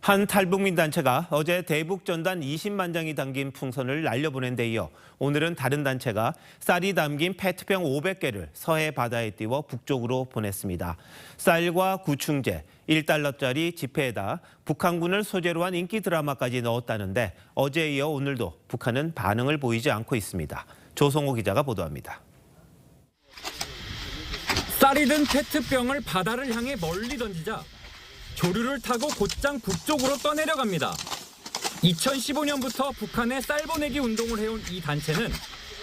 한 탈북민 단체가 어제 대북 전단 20만 장이 담긴 풍선을 날려보낸 데 이어 오늘은 다른 단체가 쌀이 담긴 페트병 500개를 서해 바다에 띄워 북쪽으로 보냈습니다. 쌀과 구충제, 1달러짜리 지폐에다 북한군을 소재로 한 인기 드라마까지 넣었다는데 어제에 이어 오늘도 북한은 반응을 보이지 않고 있습니다. 조성호 기자가 보도합니다. 쌀이 든 페트병을 바다를 향해 멀리 던지자 조류를 타고 곧장 북쪽으로 떠내려갑니다. 2015년부터 북한에 쌀 보내기 운동을 해온 이 단체는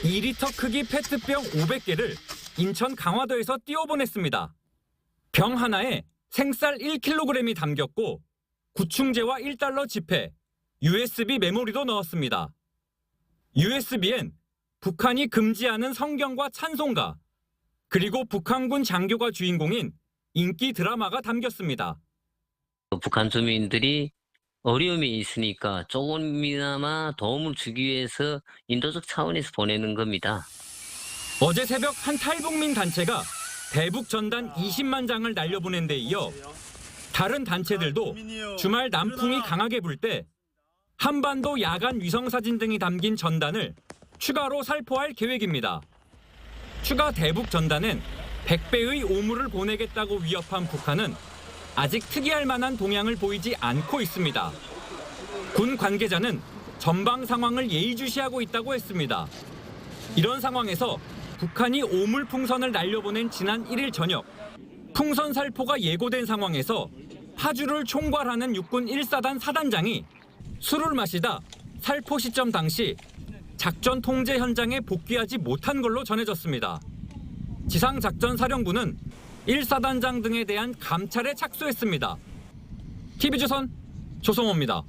2리터 크기 페트병 500개를 인천 강화도에서 띄워보냈습니다. 병 하나에 생쌀 1kg이 담겼고 구충제와 1달러 지폐, USB 메모리도 넣었습니다. USB엔 북한이 금지하는 성경과 찬송가, 그리고 북한군 장교가 주인공인 인기 드라마가 담겼습니다. 북한 주민들이 어려움이 있으니까 조금이나마 도움을 주기 위해서 인도적 차원에서 보내는 겁니다. 어제 새벽 한 탈북민 단체가 대북 전단 20만 장을 날려보낸 데 이어 다른 단체들도 주말 남풍이 강하게 불 때 한반도 야간 위성 사진 등이 담긴 전단을 추가로 살포할 계획입니다. 추가 대북 전단엔 100배의 오물을 보내겠다고 위협한 북한은 아직 특이할 만한 동향을 보이지 않고 있습니다. 군 관계자는 전방 상황을 예의주시하고 있다고 했습니다. 이런 상황에서 북한이 오물 풍선을 날려보낸 지난 1일 저녁 풍선 살포가 예고된 상황에서 파주를 총괄하는 육군 1사단 사단장이 술을 마시다 살포 시점 당시 작전 통제 현장에 복귀하지 못한 걸로 전해졌습니다. 지상작전사령부는 1사단장 등에 대한 감찰에 착수했습니다. TV조선 조성호입니다.